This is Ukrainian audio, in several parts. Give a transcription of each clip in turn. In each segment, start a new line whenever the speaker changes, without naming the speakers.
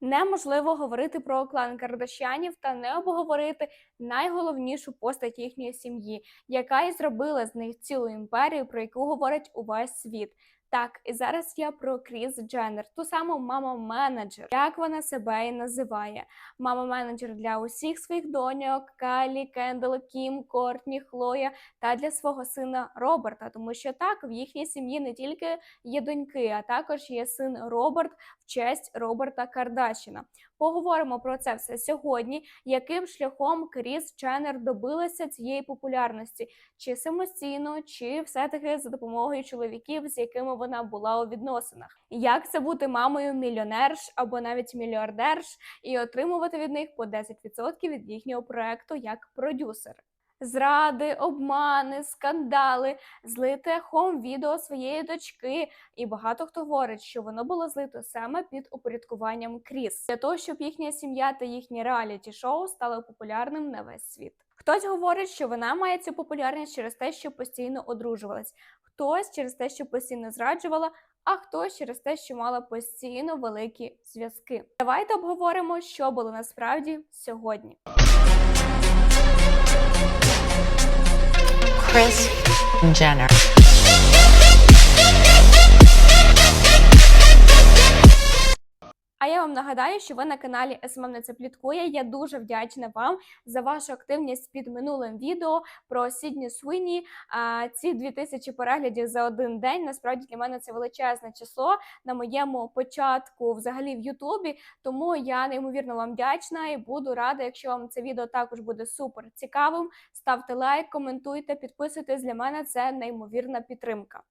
Неможливо говорити про клан Кардашянів та не обговорити найголовнішу постать їхньої сім'ї, яка і зробила з них цілу імперію, про яку говорить увесь світ. Так, і зараз я про Кріс Дженнер, ту саму мама-менеджер, як вона себе і називає. Мама-менеджер для усіх своїх доньок, Калі, Кендел, Кім, Кортні, Хлоя та для свого сина Роберта. Тому що так в їхній сім'ї не тільки є доньки, а також є син Роберт честь Роберта Кардашіна. Поговоримо про це все сьогодні. Яким шляхом Кріс Дженнер добилася цієї популярності? Чи самостійно, чи все-таки за допомогою чоловіків, з якими вона була у відносинах? Як це бути мамою мільйонерш або навіть мільярдерш і отримувати від них по 10% від їхнього проекту як продюсер? Зради, обмани, скандали, злите хом відео своєї дочки, і багато хто говорить, що воно було злито саме під упорядкуванням Кріс для того, щоб їхня сім'я та їхнє реаліті шоу стало популярним на весь світ. Хтось говорить, що вона має цю популярність через те, що постійно одружувалась, хтось через те, що постійно зраджувала, а хтось через те, що мала постійно великі зв'язки. Давайте обговоримо, що було насправді сьогодні.
Chris Jenner.
А я вам нагадаю, що ви на каналі СММ пліткує. Я дуже вдячна вам за вашу активність під минулим відео про Сідні Суйні. Ці 2000 переглядів за один день. Насправді для мене це величезне число на моєму початку, взагалі в Ютубі. Тому я неймовірно вам вдячна і буду рада, якщо вам це відео також буде супер цікавим. Ставте лайк, коментуйте, підписуйтесь. Для мене це неймовірна підтримка.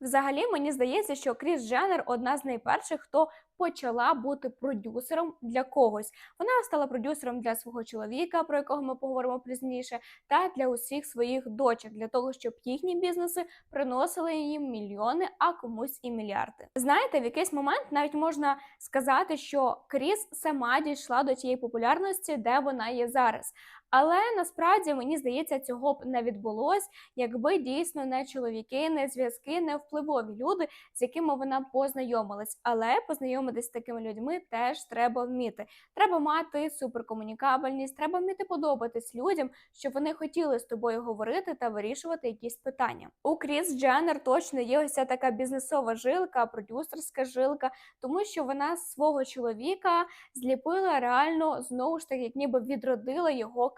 Взагалі, мені здається, що Кріс Дженнер одна з найперших, хто почала бути продюсером для когось. Вона стала продюсером для свого чоловіка, про якого ми поговоримо пізніше, та для усіх своїх дочок, для того, щоб їхні бізнеси приносили їм мільйони, а комусь і мільярди. Знаєте, в якийсь момент навіть можна сказати, що Кріс сама дійшла до тієї популярності, де вона є зараз. Але насправді мені здається, цього б не відбулось, якби дійсно не чоловіки, не зв'язки, не впливові люди, з якими вона познайомилась. Але познайомитись з такими людьми теж треба вміти. Треба мати суперкомунікабельність, треба вміти подобатись людям, щоб вони хотіли з тобою говорити та вирішувати якісь питання. У Кріс Дженнер точно є ось така бізнесова жилка, продюсерська жилка, тому що вона свого чоловіка зліпила реально знову ж таки, як ніби відродила його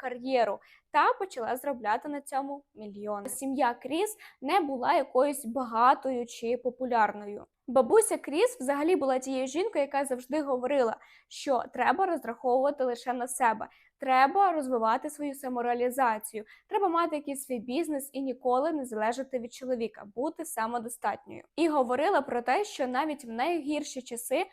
та почала заробляти на цьому мільйони. Сім'я Кріс не була якоюсь багатою чи популярною. Бабуся Кріс взагалі була тією жінкою, яка завжди говорила, що треба розраховувати лише на себе. Треба розвивати свою самореалізацію, треба мати якийсь свій бізнес і ніколи не залежати від чоловіка, бути самодостатньою. І говорила про те, що навіть в найгірші часи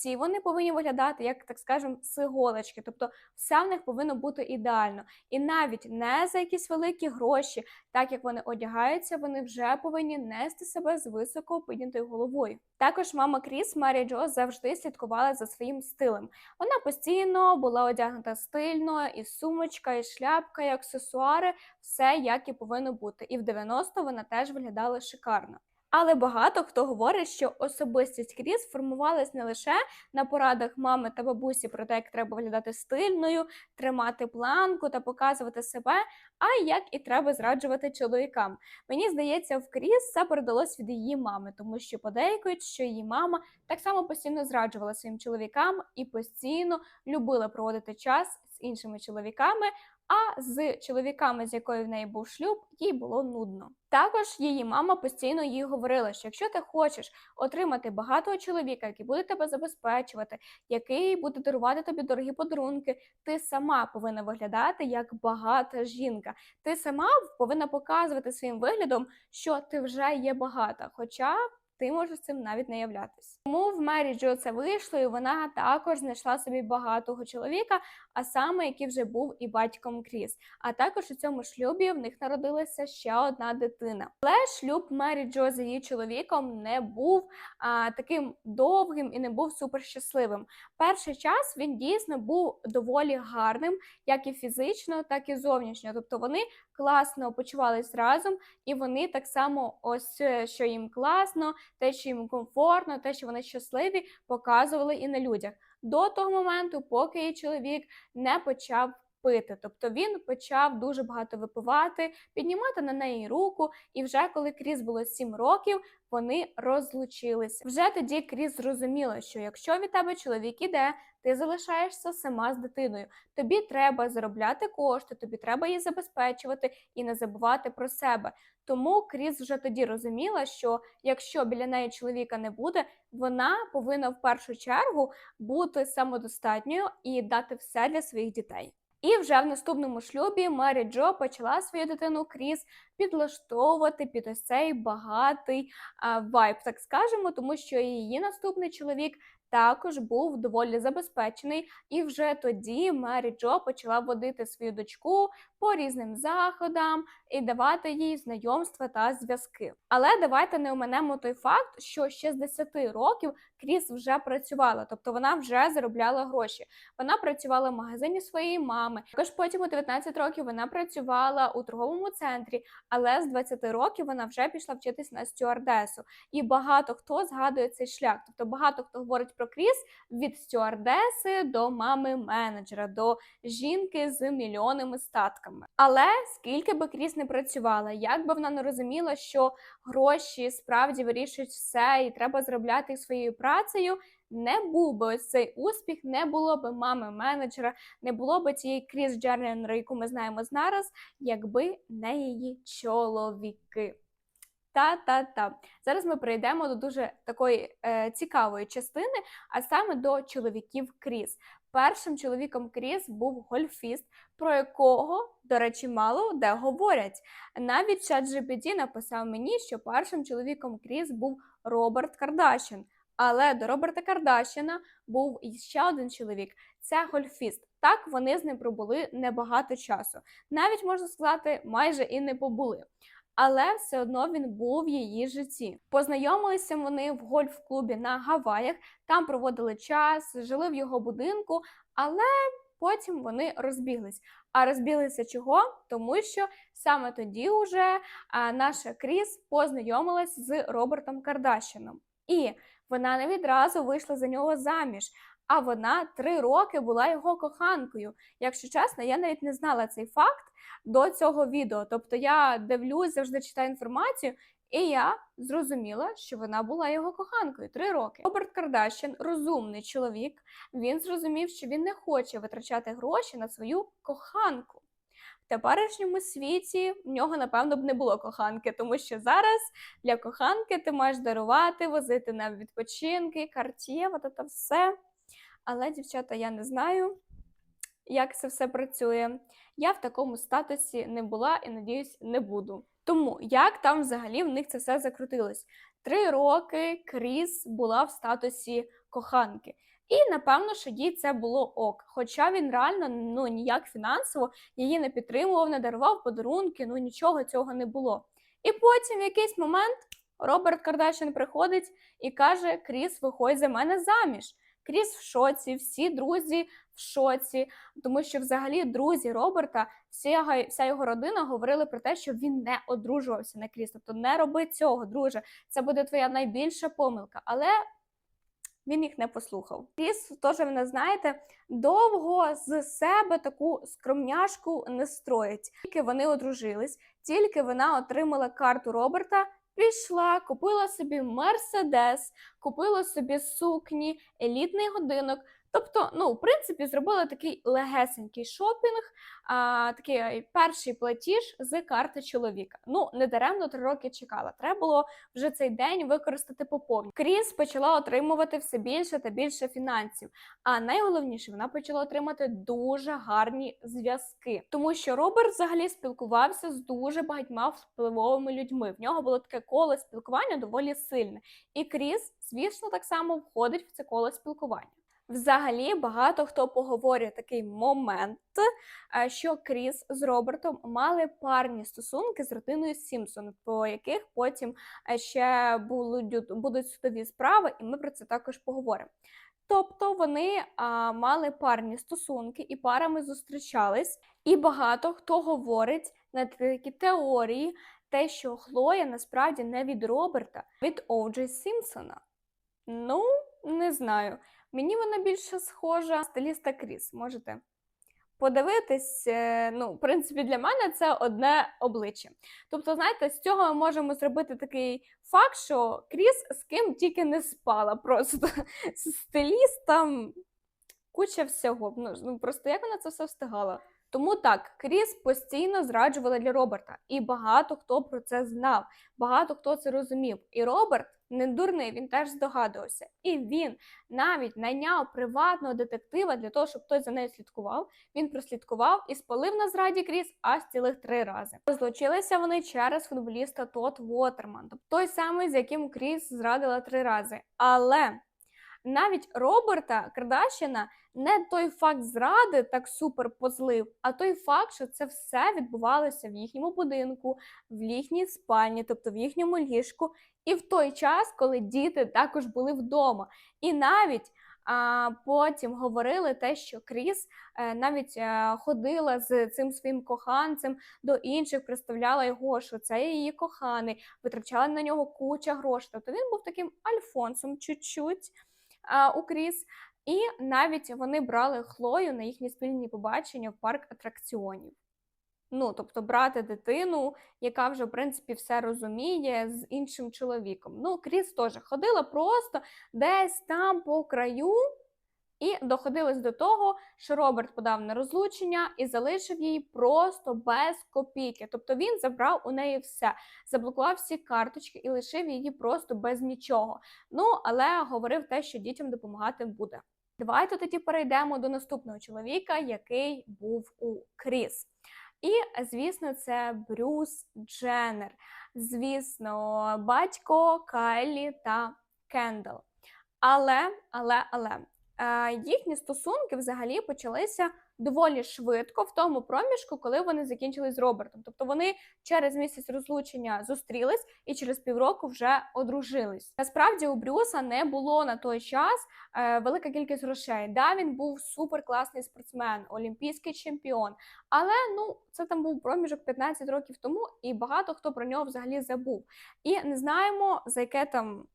всі вони повинні виглядати, як так скажемо, з іголочки. Тобто, все в них повинно бути ідеально. І навіть не за якісь великі гроші, так як вони одягаються, вони вже повинні нести себе з високо піднятою головою. Також мама Кріс Марі Джо завжди слідкувала за своїм стилем. Вона постійно була одягнута стильно, і сумочка, і шляпка, і аксесуари, все як і повинно бути. І в 90 вона теж виглядала шикарно. Але багато хто говорить, що особистість Кріс формувалась не лише на порадах мами та бабусі про те, як треба виглядати стильною, тримати планку та показувати себе, а як і треба зраджувати чоловікам. Мені здається, в Кріс це передалось від її мами, тому що подейкують, що її мама так само постійно зраджувала своїм чоловікам і постійно любила проводити час з іншими чоловіками. А з чоловіками, з якою в неї був шлюб, їй було нудно. Також її мама постійно їй говорила, що якщо ти хочеш отримати багатого чоловіка, який буде тебе забезпечувати, який буде дарувати тобі дорогі подарунки, ти сама повинна виглядати як багата жінка. Ти сама повинна показувати своїм виглядом, що ти вже є багата. Хоча ти можеш цим навіть не являтись. Тому в Мері Джо це вийшло, і вона також знайшла собі багатого чоловіка, а саме який вже був і батьком Кріс. А також у цьому шлюбі в них народилася ще одна дитина. Але шлюб Мері Джо з її чоловіком не був а, таким довгим і не був суперщасливим. Перший час він дійсно був доволі гарним, як і фізично, так і зовнішньо. Тобто вони класно почувались разом, і вони так само, ось е, що їм класно, те, що їм комфортно, те, що вони щасливі, показували і на людях. До того моменту, поки її чоловік не почав пити. Тобто він почав дуже багато випивати, піднімати на неї руку, і вже коли Кріс було 7 років, вони розлучилися. Вже тоді Кріс зрозуміла, що якщо від тебе чоловік іде, ти залишаєшся сама з дитиною. Тобі треба заробляти кошти, тобі треба її забезпечувати і не забувати про себе. Тому Кріс вже тоді розуміла, що якщо біля неї чоловіка не буде, вона повинна в першу чергу бути самодостатньою і дати все для своїх дітей. І вже в наступному шлюбі Мері Джо почала свою дитину Кріс підлаштовувати під ось цей багатий вайб, так скажемо, тому що її наступний чоловік також був доволі забезпечений, і вже тоді Мері Джо почала водити свою дочку по різним заходам і давати їй знайомства та зв'язки. Але давайте не оминемо той факт, що ще з 10 років Кріс вже працювала, тобто вона вже заробляла гроші. Вона працювала в магазині своєї мами. Також потім у 19 років вона працювала у торговому центрі, але з 20 років вона вже пішла вчитись на стюардесу. І багато хто згадує цей шлях. Тобто багато хто говорить про Кріс від стюардеси до мами менеджера, до жінки з мільйонними статками. Але скільки би Кріс не працювала, як би вона не розуміла, що гроші справді вирішують все, і треба заробляти їх своєю працею. Не був би цей успіх, не було би мами менеджера, не було би цієї Кріс Джернер, яку ми знаємо зараз, якби не її чоловіки. Та-та-та. Зараз ми перейдемо до дуже такої е, цікавої частини, а саме до чоловіків Кріс. Першим чоловіком Кріс був гольфіст, про якого, до речі, мало де говорять. Навіть ChatGPT написав мені, що першим чоловіком Кріс був Роберт Кардашін. Але до Роберта Кардашіна був іще один чоловік це гольфіст. Так вони з ним пробули небагато часу. Навіть можна сказати, майже і не побули. Але все одно він був в її житті. Познайомилися вони в гольф-клубі на Гаваях, там проводили час, жили в його будинку, але потім вони розбіглись. А розбіглися чого? Тому що саме тоді вже наша Кріс познайомилась з Робертом Кардашіном. І вона не відразу вийшла за нього заміж. А вона три роки була його коханкою. Якщо чесно, я навіть не знала цей факт до цього відео. Тобто я дивлюсь, завжди читаю інформацію, і я зрозуміла, що вона була його коханкою три роки. Роберт Кардашян розумний чоловік. Він зрозумів, що він не хоче витрачати гроші на свою коханку. В теперішньому світі в нього, напевно, б не було коханки, тому що зараз для коханки ти маєш дарувати, возити на відпочинки, картєва та все. Але, дівчата, я не знаю, як це все працює. Я в такому статусі не була і, надіюсь, не буду. Тому як там взагалі в них це все закрутилось? Три роки Кріс була в статусі коханки. І напевно, що їй це було ок. Хоча він реально ну ніяк фінансово її не підтримував, не дарував подарунки, ну нічого цього не було. І потім в якийсь момент Роберт Кардашин приходить і каже: Кріс, виходь за мене заміж. Кріс в шоці, всі друзі в шоці, тому що взагалі друзі Роберта, вся, вся його родина говорили про те, що він не одружувався на Кріс. Тобто не роби цього, друже. Це буде твоя найбільша помилка. Але він їх не послухав. Кріс, теж ви не знаєте, довго з себе таку скромняшку не строїть. Тільки вони одружились, тільки вона отримала карту Роберта. Пішла, купила собі мерседес, купила собі сукні, елітний годинок. Тобто, ну, в принципі, зробила такий легесенький шопінг, а, такий перший платіж з карти чоловіка. Ну, не даремно три роки чекала. Треба було вже цей день використати по повній. Кріс почала отримувати все більше та більше фінансів. А найголовніше, вона почала отримати дуже гарні зв'язки, тому що Роберт взагалі спілкувався з дуже багатьма впливовими людьми. В нього було таке коло спілкування доволі сильне. І Кріс, звісно, так само входить в це коло спілкування. Взагалі, багато хто поговорює такий момент, е, що Кріс з Робертом мали парні стосунки з родиною Сімпсон, по яких потім е, ще будуть, судові справи, і ми про це також поговоримо. Тобто вони а, мали парні стосунки і парами зустрічались, і багато хто говорить на такі теорії, те, що Хлоя насправді не від Роберта, від Оуджей Сімпсона. Ну, не знаю. Мені вона більше схожа стиліста Кріс. Можете подивитись. е, Ну, в принципі, для мене це одне обличчя. Тобто, знаєте, з цього ми можемо зробити такий факт, що Кріс з ким тільки не спала. Просто з стилістом куча всього. Ну, ну просто як вона це все встигала? Тому так, Кріс постійно зраджувала для Роберта, і багато хто про це знав, багато хто це розумів. І Роберт не дурний, він теж здогадувався. І він навіть найняв приватного детектива для того, щоб той за нею слідкував. Він прослідкував і спалив на зраді Кріс аж цілих три рази. Розлучилися вони через футболіста Тот Вотерман, тобто той самий, з яким Кріс зрадила три рази. Але навіть Роберта Кардашіна не той факт зради так супер позлив, а той факт, що це все відбувалося в їхньому будинку, в їхній спальні, тобто в їхньому ліжку, і в той час, коли діти також були вдома. І навіть а, потім говорили те, що Кріс е, навіть е, ходила з цим своїм коханцем до інших, представляла його, що це її коханий, витрачала на нього куча грошей. Тобто він був таким альфонсом чуть-чуть у Кріс. І навіть вони брали Хлою на їхні спільні побачення в парк атракціонів. Ну, тобто брати дитину, яка вже, в принципі, все розуміє з іншим чоловіком. Ну, Кріс теж ходила просто десь там по краю, і доходилось до того, що Роберт подав на розлучення і залишив її просто без копійки. Тобто він забрав у неї все, заблокував всі карточки і лишив її просто без нічого. Ну, але говорив те, що дітям допомагати буде. Давайте тоді перейдемо до наступного чоловіка, який був у Кріс. І, звісно, це Брюс Дженнер. Звісно, батько Кайлі та Кендал. Але, але, але їхні стосунки взагалі почалися доволі швидко в тому проміжку, коли вони закінчили з Робертом. Тобто вони через місяць розлучення зустрілись і через півроку вже одружились. Насправді у Брюса не було на той час е, велика кількість грошей. Да, він був суперкласний спортсмен, олімпійський чемпіон. Але ну це там був проміжок 15 років тому, і багато хто про нього взагалі забув. І не знаємо за яке там.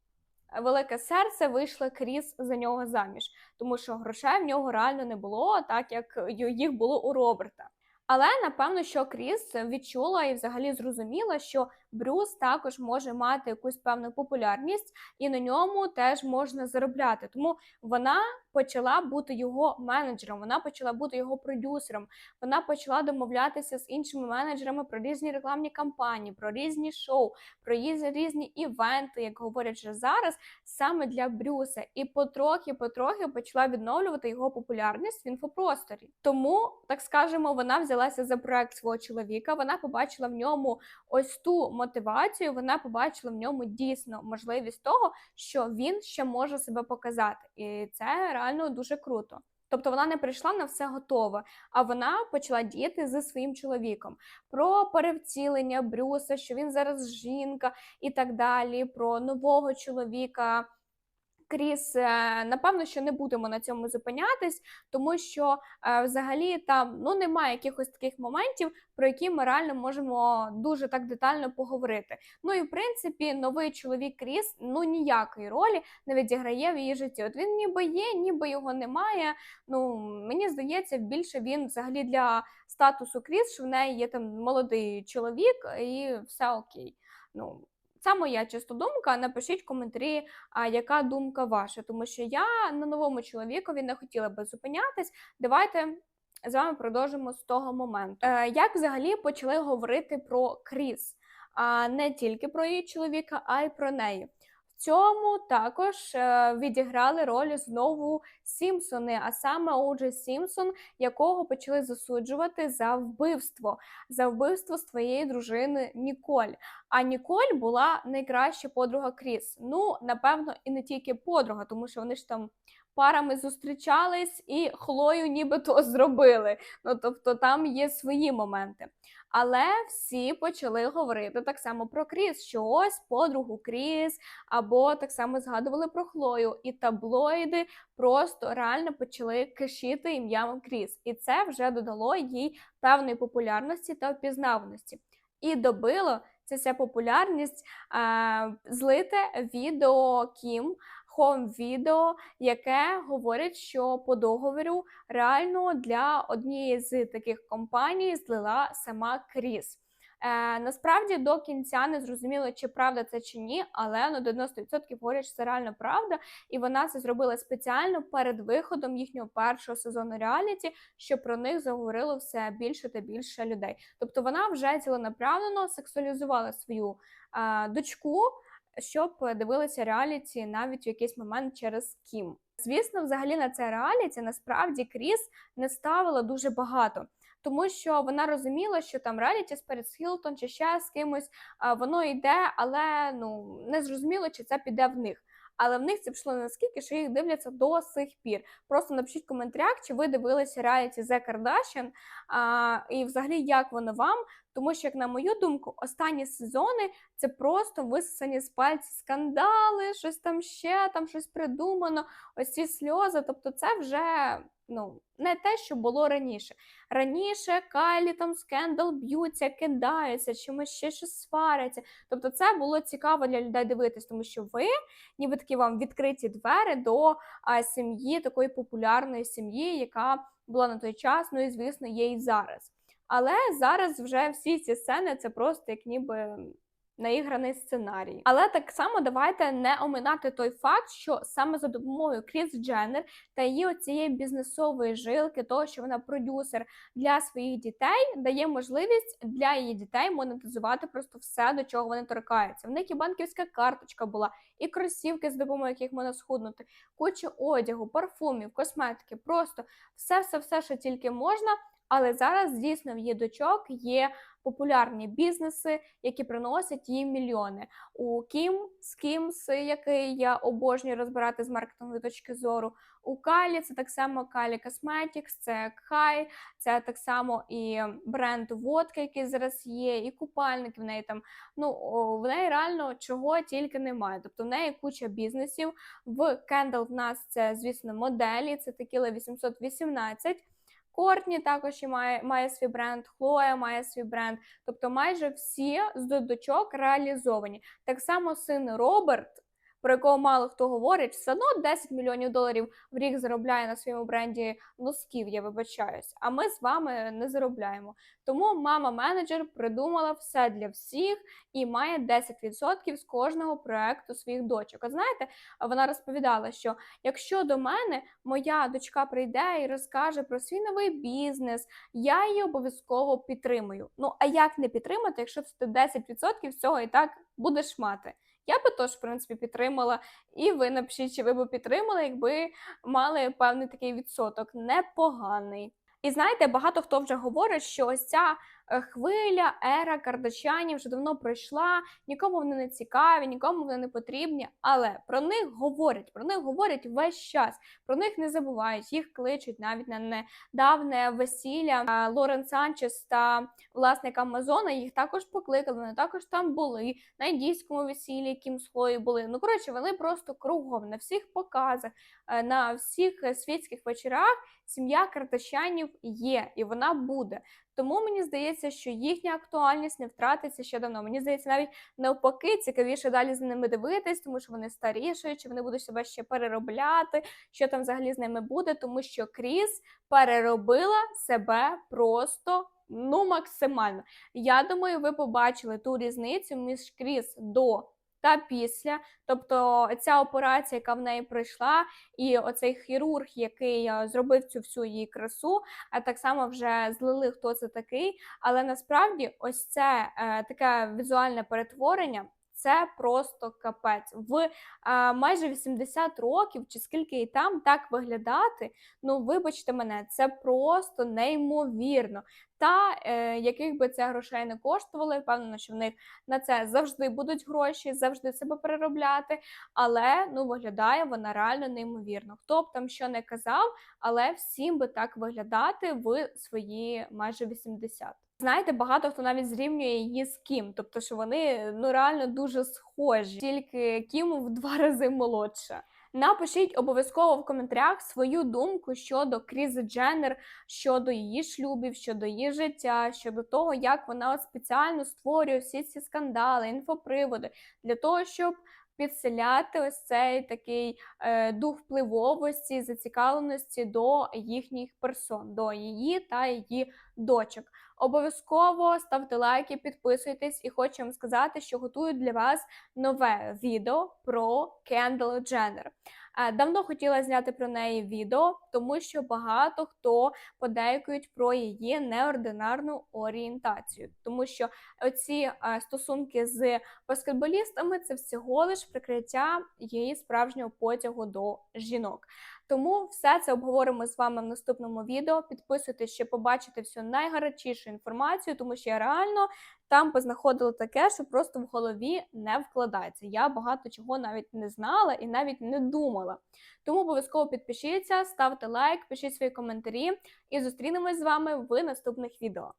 Велике серце вийшла Кріс за нього заміж, тому що грошей в нього реально не було, так як їх було у Роберта. Але напевно, що Кріс відчула і взагалі зрозуміла, що Брюс також може мати якусь певну популярність, і на ньому теж можна заробляти. Тому вона почала бути його менеджером, вона почала бути його продюсером, вона почала домовлятися з іншими менеджерами про різні рекламні кампанії, про різні шоу, про різні, івенти, як говорять вже зараз, саме для Брюса. І потрохи-потрохи почала відновлювати його популярність в інфопросторі. Тому, так скажемо, вона взялася за проект свого чоловіка. Вона побачила в ньому ось ту мотивацію. Вона побачила в ньому дійсно можливість того, що він ще може себе показати, і це реально дуже круто. Тобто вона не прийшла на все готове, а вона почала діяти зі своїм чоловіком про перевцілення Брюса, що він зараз жінка і так далі, про нового чоловіка. Кріс, е, напевно, що не будемо на цьому зупинятись, тому що е, взагалі там ну немає якихось таких моментів, про які ми реально можемо дуже так детально поговорити. Ну і в принципі, новий чоловік Кріс ну ніякої ролі не відіграє в її житті. От він ніби є, ніби його немає. Ну мені здається, більше він взагалі для статусу Кріс, що в неї є там молодий чоловік, і все окей. Ну це моя чисто думка. Напишіть в коментарі, яка думка ваша, тому що я на новому чоловікові не хотіла би зупинятись. Давайте з вами продовжимо з того моменту. Е, як взагалі почали говорити про Кріс? А не тільки про її чоловіка, а й про неї. Цьому також е, відіграли роль знову Сімпсони, а саме Оуджей Сімпсон, якого почали засуджувати за вбивство, за вбивство своєї дружини Ніколь. А Ніколь була найкраща подруга Кріс. Ну, напевно, і не тільки подруга, тому що вони ж там парами зустрічались і Хлою нібито зробили. Ну тобто там є свої моменти. Але всі почали говорити так само про Кріс, що ось подругу Кріс, або так само згадували про Хлою, і таблоїди просто реально почали кишіти ім'ям Кріс. І це вже додало їй певної популярності та впізнаваності. І добило ця вся популярність а, злите відео Кім хом-відео, яке говорить, що по договору реально для однієї з таких компаній злила сама Кріс. Е, насправді до кінця не зрозуміло, чи правда це чи ні, але ну, 90% говорять, що це реально правда, і вона це зробила спеціально перед виходом їхнього першого сезону реаліті, щоб про них заговорило все більше та більше людей. Тобто вона вже ціленаправленно сексуалізувала свою е, дочку, щоб дивилися реаліті навіть в якийсь момент через Кім. Звісно, взагалі на це реаліті насправді Кріс не ставила дуже багато. Тому що вона розуміла, що там реаліті з Перес Хілтон чи ще з кимось воно йде, але ну не зрозуміло, чи це піде в них. Але в них це пішло наскільки, що їх дивляться до сих пір. Просто напишіть в коментарях, чи ви дивилися реаліті The Kardashian, і взагалі як воно вам. Тому що, як на мою думку, останні сезони це просто висосані з пальців скандали, щось там ще, там щось придумано, ось ці сльози. Тобто, це вже ну не те, що було раніше. Раніше Кайлі там скандал б'ються, кидаються, чимось ще щось сваряться. Тобто, це було цікаво для людей дивитись, тому що ви, ніби такі вам відкриті двері до а, сім'ї, такої популярної сім'ї, яка була на той час, ну і звісно, є і зараз. Але зараз вже всі ці сцени це просто як ніби наіграний сценарій. Але так само давайте не оминати той факт, що саме за допомогою Кріс Дженнер та її оцієї бізнесової жилки, того, що вона продюсер для своїх дітей, дає можливість для її дітей монетизувати просто все, до чого вони торкаються. В них і банківська карточка була, і кросівки, з допомогою яких можна схуднути, куча одягу, парфумів, косметики, просто все, все, все, що тільки можна. Але зараз дійсно в її дочок є популярні бізнеси, які приносять їй мільйони. У Кім Скімс, який я обожнюю розбирати з маркетингової точки зору. У Калі це так само Калі Cosmetics, це Кхай, це так само і бренд водки, який зараз є, і купальники в неї там. Ну в неї реально чого тільки немає. Тобто в неї куча бізнесів. В Kendall в нас це, звісно, моделі, це Tequila 818. Кортні також і має, має свій бренд, Хлоя має свій бренд. Тобто майже всі з додочок реалізовані. Так само син Роберт, про якого мало хто говорить, все одно 10 мільйонів доларів в рік заробляє на своєму бренді носків, я вибачаюсь. А ми з вами не заробляємо. Тому мама-менеджер придумала все для всіх і має 10% з кожного проекту своїх дочок. А знаєте, вона розповідала, що якщо до мене моя дочка прийде і розкаже про свій новий бізнес, я її обов'язково підтримую. Ну а як не підтримати, якщо ти 10% всього і так будеш мати? Я би теж, в принципі, підтримала, і ви напишіть, чи ви б підтримали, якби мали певний такий відсоток непоганий. І знаєте, багато хто вже говорить, що ось ця хвиля, ера кардачанів вже давно пройшла, нікому вони не цікаві, нікому вони не потрібні. Але про них говорять, про них говорять весь час, про них не забувають, їх кличуть навіть на недавне весілля Лорен Санчес та власник Амазона. Їх також покликали, вони також там були на індійському весіллі, Кім Слої були. Ну коротше, вони просто кругом на всіх показах, е, на всіх е, світських вечорах. Сім'я Кардашянів є і вона буде. Тому мені здається, що їхня актуальність не втратиться ще давно. Мені здається, навіть навпаки, цікавіше далі за ними дивитись, тому що вони старішають, чи вони будуть себе ще переробляти, що там взагалі з ними буде, тому що Кріс переробила себе просто. Ну, максимально. Я думаю, ви побачили ту різницю між Кріс до та після. Тобто ця операція, яка в неї пройшла, і оцей хірург, який е, зробив цю всю її красу, а так само вже злили, хто це такий. Але насправді ось це е, таке візуальне перетворення. Це просто капець. В а, майже 80 років, чи скільки і там так виглядати. Ну, вибачте мене, це просто неймовірно. Та е, яких би це грошей не коштувало, я впевнена, що в них на це завжди будуть гроші, завжди себе переробляти. Але ну виглядає вона реально неймовірно. Хто б там що не казав, але всім би так виглядати в свої майже 80. Знаєте, багато хто навіть зрівнює її з Кім, тобто, що вони ну реально дуже схожі, тільки Кім в два рази молодша. Напишіть обов'язково в коментарях свою думку щодо Крізи Дженнер, щодо її шлюбів, щодо її життя, щодо того, як вона спеціально створює всі ці скандали, інфоприводи для того, щоб підселяти ось цей такий е, дух впливовості, зацікавленості до їхніх персон, до її та її дочок. Обов'язково ставте лайки, підписуйтесь і хочу вам сказати, що готую для вас нове відео про Кендал Дженнер. Давно хотіла зняти про неї відео, тому що багато хто подейкують про її неординарну орієнтацію, тому що оці стосунки з баскетболістами це всього лиш прикриття її справжнього потягу до жінок. Тому все це обговоримо з вами в наступному відео. Підписуйтесь, щоб побачити всю найгарячішу інформацію, тому що я реально там познаходила таке, що просто в голові не вкладається. Я багато чого навіть не знала і навіть не думала. Тому обов'язково підпишіться, ставте лайк, пишіть свої коментарі і зустрінемось з вами в наступних відео.